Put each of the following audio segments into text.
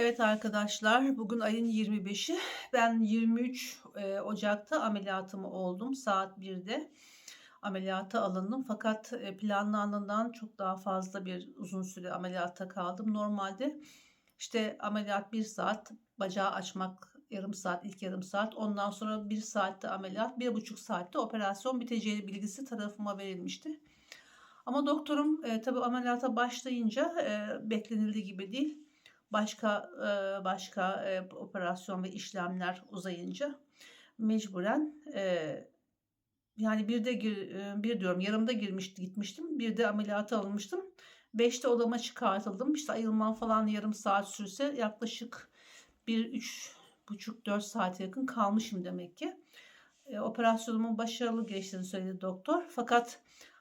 Evet arkadaşlar, bugün ayın 25'i. Ben 23 e, Ocak'ta ameliyatımı oldum. Saat 1'de ameliyata alındım. Fakat e, planlandığından çok daha fazla bir uzun süre ameliyatta kaldım. Normalde işte ameliyat 1 saat, bacağı açmak yarım saat, ilk yarım saat. Ondan sonra 1 saatte ameliyat, 1,5 saatte operasyon biteceği bilgisi tarafıma verilmişti. Ama doktorum e, tabii ameliyata başlayınca e, beklenildiği gibi değil başka başka operasyon ve işlemler uzayınca mecburen yani bir de gir, bir diyorum yarımda girmişti gitmiştim bir de ameliyata alınmıştım. Beşte odama çıkartıldım. İşte ayılmam falan yarım saat sürse yaklaşık bir üç buçuk dört saate yakın kalmışım demek ki. E, operasyonumun başarılı geçtiğini söyledi doktor. Fakat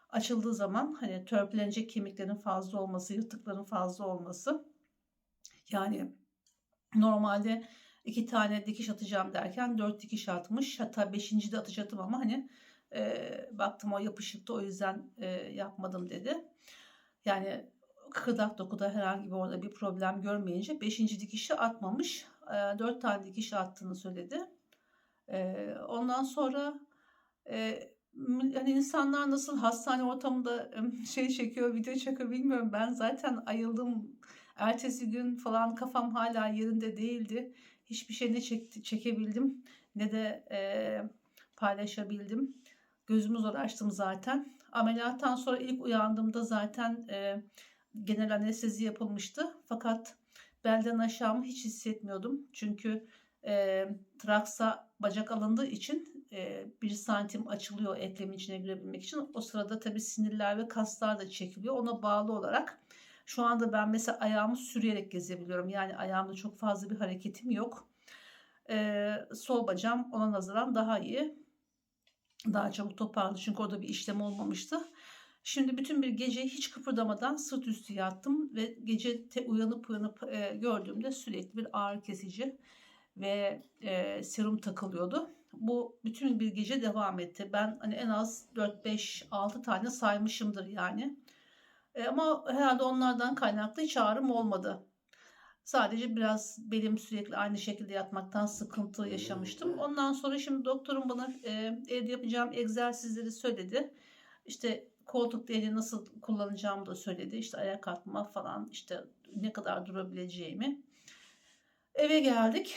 açıldığı zaman hani törpülenecek kemiklerin fazla olması, yırtıkların fazla olması yani normalde iki tane dikiş atacağım derken dört dikiş atmış. Hatta beşinci de atacaktım ama hani e, baktım o yapışıktı o yüzden e, yapmadım dedi. Yani kıkırdak dokuda herhangi bir orada bir problem görmeyince beşinci dikişi atmamış. E, dört tane dikiş attığını söyledi. E, ondan sonra e, hani insanlar nasıl hastane ortamında şey çekiyor, video çekiyor bilmiyorum. Ben zaten ayıldım Ertesi gün falan kafam hala yerinde değildi. Hiçbir şey ne çek, çekebildim ne de e, paylaşabildim. Gözümü zor açtım zaten. Ameliyattan sonra ilk uyandığımda zaten e, genel anestezi yapılmıştı. Fakat belden aşağımı hiç hissetmiyordum. Çünkü e, traksa bacak alındığı için e, bir santim açılıyor eklemin içine girebilmek için. O sırada tabii sinirler ve kaslar da çekiliyor. Ona bağlı olarak şu anda ben mesela ayağımı sürüyerek gezebiliyorum. Yani ayağımda çok fazla bir hareketim yok. Ee, sol bacağım ona nazaran daha iyi. Daha çabuk toparladı çünkü orada bir işlem olmamıştı. Şimdi bütün bir gece hiç kıpırdamadan sırt üstü yattım ve gece te uyanıp uyanıp e, gördüğümde sürekli bir ağrı kesici ve e, serum takılıyordu. Bu bütün bir gece devam etti. Ben hani en az 4 5 6 tane saymışımdır yani. E, ama herhalde onlardan kaynaklı hiç ağrım olmadı. Sadece biraz belim sürekli aynı şekilde yatmaktan sıkıntı yaşamıştım. Ondan sonra şimdi doktorum bana e, evde yapacağım egzersizleri söyledi. İşte koltuk deli nasıl kullanacağımı da söyledi. İşte ayak atma falan işte ne kadar durabileceğimi. Eve geldik.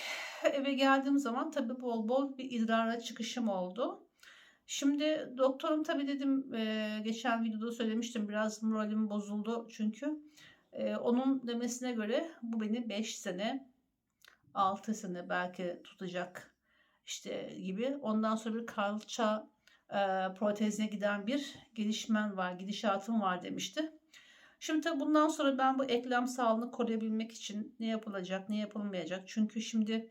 Eve geldiğim zaman tabii bol bol bir idrara çıkışım oldu. Şimdi doktorum tabii dedim e, geçen videoda söylemiştim biraz moralim bozuldu çünkü e, onun demesine göre bu beni 5 sene 6 sene belki tutacak işte gibi. Ondan sonra bir kalça e, protezine giden bir gelişmen var, gidişatım var demişti. Şimdi tabii bundan sonra ben bu eklem sağlığını koruyabilmek için ne yapılacak, ne yapılmayacak? Çünkü şimdi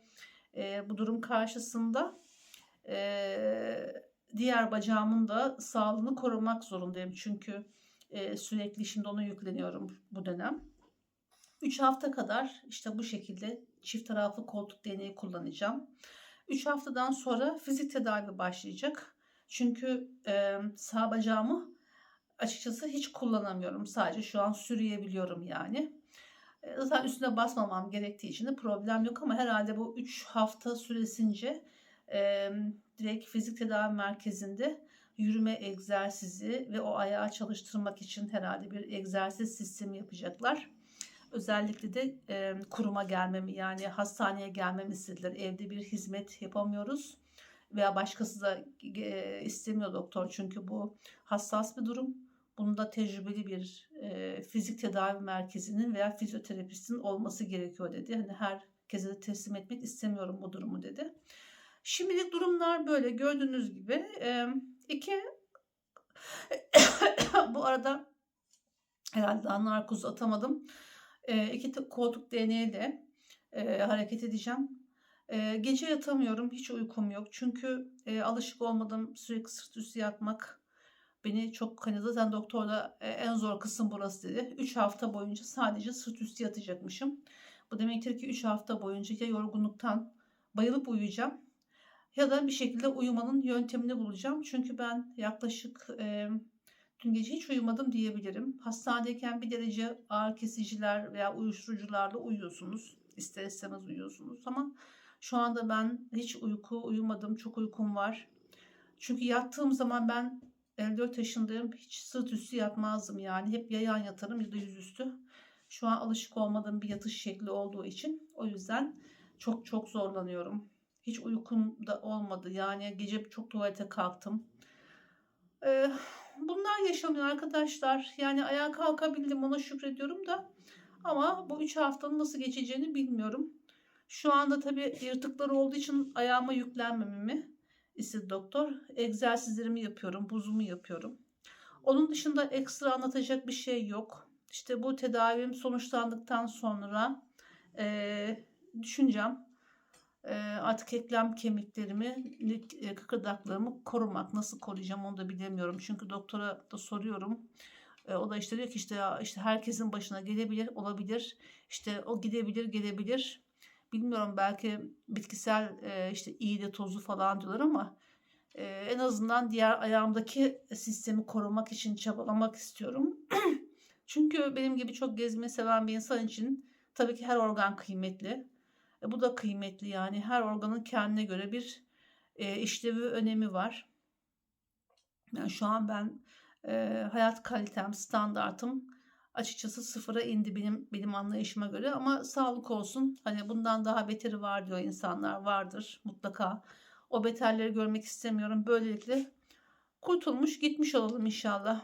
e, bu durum karşısında diğer bacağımın da sağlığını korumak zorundayım. Çünkü e, sürekli şimdi ona yükleniyorum bu dönem. 3 hafta kadar işte bu şekilde çift taraflı koltuk deneyi kullanacağım. 3 haftadan sonra fizik tedavi başlayacak. Çünkü e, sağ bacağımı açıkçası hiç kullanamıyorum. Sadece şu an sürüyebiliyorum yani. E, zaten üstüne basmamam gerektiği için de problem yok ama herhalde bu 3 hafta süresince e, direkt fizik tedavi merkezinde yürüme egzersizi ve o ayağı çalıştırmak için herhalde bir egzersiz sistemi yapacaklar. Özellikle de e, kuruma gelmemi yani hastaneye gelmemi istediler. Evde bir hizmet yapamıyoruz veya başkası da e, istemiyor doktor çünkü bu hassas bir durum. Bunda tecrübeli bir e, fizik tedavi merkezinin veya fizyoterapistin olması gerekiyor dedi. Hani herkese de teslim etmek istemiyorum bu durumu dedi. Şimdilik durumlar böyle gördüğünüz gibi. E, iki bu arada herhalde daha narkoz atamadım. E, iki koltuk deneyle e, hareket edeceğim. E, gece yatamıyorum. Hiç uykum yok. Çünkü e, alışık olmadım sürekli sırt üstü yatmak beni çok hani zaten doktorda e, en zor kısım burası dedi. 3 hafta boyunca sadece sırt üstü yatacakmışım. Bu demektir ki 3 hafta boyunca ya yorgunluktan bayılıp uyuyacağım ya da bir şekilde uyumanın yöntemini bulacağım. Çünkü ben yaklaşık e, Dün gece hiç uyumadım diyebilirim. Hastanedeyken bir derece ağrı kesiciler veya uyuşturucularla uyuyorsunuz. İster istemez uyuyorsunuz ama şu anda ben hiç uyku uyumadım. Çok uykum var. Çünkü yattığım zaman ben 54 yaşındayım. Hiç sırt üstü yatmazdım yani. Hep yayan yatarım ya da yüzüstü. Şu an alışık olmadığım bir yatış şekli olduğu için o yüzden çok çok zorlanıyorum. Hiç uykum da olmadı. Yani gece çok tuvalete kalktım. Ee, bunlar yaşanıyor arkadaşlar. Yani ayağa kalkabildim ona şükrediyorum da. Ama bu 3 haftanın nasıl geçeceğini bilmiyorum. Şu anda tabii yırtıklar olduğu için ayağıma yüklenmememi istedi doktor. Egzersizlerimi yapıyorum, buzumu yapıyorum. Onun dışında ekstra anlatacak bir şey yok. İşte bu tedavim sonuçlandıktan sonra eee, düşüneceğim. Artık eklem kemiklerimi, e, kıkırdaklarımı korumak. Nasıl koruyacağım onu da bilemiyorum. Çünkü doktora da soruyorum. O da işte diyor ki işte işte herkesin başına gelebilir, olabilir. İşte o gidebilir, gelebilir. Bilmiyorum belki bitkisel işte iğne tozu falan diyorlar ama en azından diğer ayağımdaki sistemi korumak için çabalamak istiyorum. Çünkü benim gibi çok gezmeyi seven bir insan için tabii ki her organ kıymetli. E, bu da kıymetli yani her organın kendine göre bir e, işlevi, önemi var. Yani şu an ben e, hayat kalitem, standartım açıkçası sıfıra indi benim benim anlayışıma göre ama sağlık olsun. Hani bundan daha beteri var diyor insanlar vardır mutlaka. O beterleri görmek istemiyorum. Böylelikle kurtulmuş gitmiş olalım inşallah.